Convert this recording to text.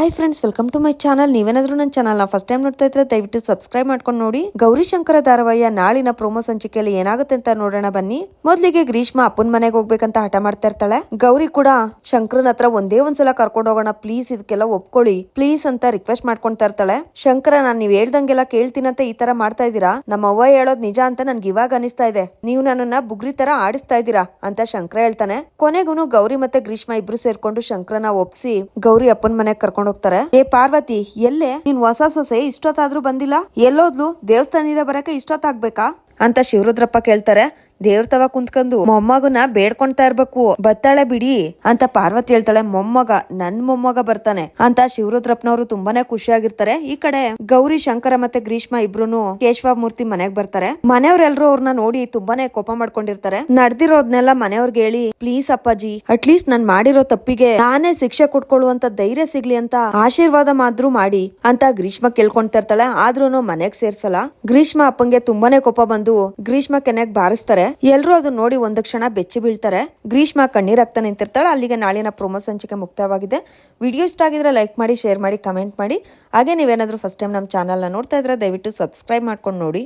Hi friends welcome to my channel ನೀವೇನಾದ್ರೂ ನನ್ನ ಚಾನಲ್ನ ಫಸ್ಟ್ ಟೈಮ್ ನೋಡ್ತಾ ಇದ್ರೆ ದಯವಿಟ್ಟು ಸಬ್ಸ್ಕ್ರೈಬ್ ಮಾಡ್ಕೊಂಡು ನೋಡಿ. ಗೌರಿ ಶಂಕರ ನಾಳಿನ ಪ್ರೋಮೋ ಸಂಚಿಕೆಯಲ್ಲಿ ಏನಾಗುತ್ತೆ ಅಂತ ನೋಡೋಣ ಬನ್ನಿ. ಮೊದಲಿಗೆ ಗ್ರೀಷ್ಮ ಅಪ್ಪನ ಮನೆಗೆ ಹೋಗ್ಬೇಕಂತ ಹಠ ಮಾಡ್ತಾ ಇರ್ತಾಳೆ. ಗೌರಿ ಕೂಡ ಶಂಕರನ ಹತ್ರ ಒಂದೇ ಒಂದ್ಸಲ ಕರ್ಕೊಂಡು ಹೋಗೋಣ ಪ್ಲೀಸ್ ಇದಕ್ಕೆಲ್ಲ ಒಪ್ಕೊಳ್ಳಿ ಪ್ಲೀಸ್ ಅಂತ ರಿಕ್ವೆಸ್ಟ್ ಮಾಡ್ಕೊಂತಾ ಇರ್ತಾಳೆ. ಶಂಕರ, ನಾನ್ ನೀವ್ ಹೇಳ್ದಂಗೆಲ್ಲ ಕೇಳ್ತೀನಂತ ಈ ತರ ಮಾಡ್ತಾ ಇದ್ದೀರಾ? ನಮ್ಮ ಅವ್ವ ಹೇಳೋದ್ ನಿಜ ಅಂತ ನನ್ಗೆ ಇವಾಗ ಅನಿಸ್ತಾ ಇದೆ. ನೀವು ನನ್ನನ್ನ ಬುಗ್ರಿ ತರ ಆಡಿಸ್ತಾ ಇದೀರಾ ಅಂತ ಶಂಕರ ಹೇಳ್ತಾನೆ. ಕೊನೆಗೂ ಗೌರಿ ಮತ್ತೆ ಗ್ರೀಷ್ಮ ಇಬ್ರು ಸೇರ್ಕೊಂಡು ಶಂಕರನ ಒಪ್ಸಿ, ಗೌರಿ ಅಪ್ಪನ ಮನೆಗೆ ಕರ್ಕೊಂಡು ಹೋಗ್ತಾರೆ ಏ ಪಾರ್ವತಿ ಎಲ್ಲೇ? ನೀನ್ ಹೊಸ ಸೊಸೆ ಇಷ್ಟೊತ್ತಾದ್ರೂ ಬಂದಿಲ್ಲ? ಎಲ್ಲೋದ್ಲು? ದೇವಸ್ಥಾನದಿಂದ ಬರಕ್ಕೆ ಇಷ್ಟೊತ್ತಾಗ್ಬೇಕಾ? ಅಂತ ಶಿವರುದ್ರಪ್ಪ ಕೇಳ್ತಾರೆ. ದೇವ್ರ ತವ ಕುಂತ್ಕೊಂಡು ಮೊಮ್ಮಗನ ಬೇಡ್ಕೊಂತಾ ಇರ್ಬೇಕು. ಬತ್ತಾಳೆ ಬಿಡಿ ಅಂತ ಪಾರ್ವತಿ ಹೇಳ್ತಾಳೆ. ಮೊಮ್ಮಗ, ನನ್ ಮೊಮ್ಮಗ ಬರ್ತಾನೆ ಅಂತ ಶಿವರುದ್ರಪ್ಪನವರು ತುಂಬಾನೇ ಖುಷಿಯಾಗಿರ್ತಾರೆ. ಈ ಕಡೆ ಗೌರಿ ಶಂಕರ ಮತ್ತೆ ಗ್ರೀಷ್ಮ ಇಬ್ರು ಕೇಶವ ಮೂರ್ತಿ ಮನೆಗ್ ಬರ್ತಾರೆ. ಮನೆಯವ್ರೆಲ್ರು ಅವ್ರನ್ನ ನೋಡಿ ತುಂಬಾನೇ ಕೋಪ ಮಾಡ್ಕೊಂಡಿರ್ತಾರೆ. ನಡ್ದಿರೋದ್ನೆಲ್ಲ ಮನೆಯವ್ರಿಗೆ ಹೇಳಿ, ಪ್ಲೀಸ್ ಅಪ್ಪಾಜಿ ಅಟ್ಲೀಸ್ಟ್ ನಾನ್ ಮಾಡಿರೋ ತಪ್ಪಿಗೆ ನಾನೇ ಶಿಕ್ಷೆ ಕೊಟ್ಕೊಳ್ಳುವಂತ ಧೈರ್ಯ ಸಿಗ್ಲಿ ಅಂತ ಆಶೀರ್ವಾದ ಮಾದ್ರು ಮಾಡಿ ಅಂತ ಗ್ರೀಷ್ಮ ಕೇಳ್ಕೊಂತ ಇರ್ತಾಳೆ. ಆದ್ರೂನು ಮನೆಗ್ ಸೇರ್ಸಲ್ಲ. ಗ್ರೀಷ್ಮ ಅಪ್ಪಂಗೆ ತುಂಬಾನೇ ಕೋಪ ಬಂದು ಗ್ರೀಷ್ಮ ಕೆನೆಗ್ ಬಾರಿಸ್ತಾರೆ. ಎಲ್ರು ಅದನ್ನ ನೋಡಿ ಒಂದು ಕ್ಷಣ ಬೆಚ್ಚಿ ಬೀಳ್ತಾರೆ. ಗ್ರೀಷ್ಮ ಕಣ್ಣೀರಾಗ್ತಾ ನಿಂತಿರ್ತಾಳೆ. ಅಲ್ಲಿಗೆ ನಾಳಿನ ಪ್ರೊಮೋ ಸಂಚಿಕೆ ಮುಕ್ತವಾಗಿದೆ. ವಿಡಿಯೋ ಇಷ್ಟ ಆಗಿದ್ರೆ ಲೈಕ್ ಮಾಡಿ, ಶೇರ್ ಮಾಡಿ, ಕಮೆಂಟ್ ಮಾಡಿ. ಹಾಗೆ ನೀವೇನಾದ್ರೂ ಫಸ್ಟ್ ಟೈಮ್ ನಮ್ಮ ಚಾನಲ್ನ ನೋಡ್ತಾ ಇದ್ರೆ ದಯವಿಟ್ಟು ಸಬ್ಸ್ಕ್ರೈಬ್ ಮಾಡ್ಕೊಂಡು ನೋಡಿ.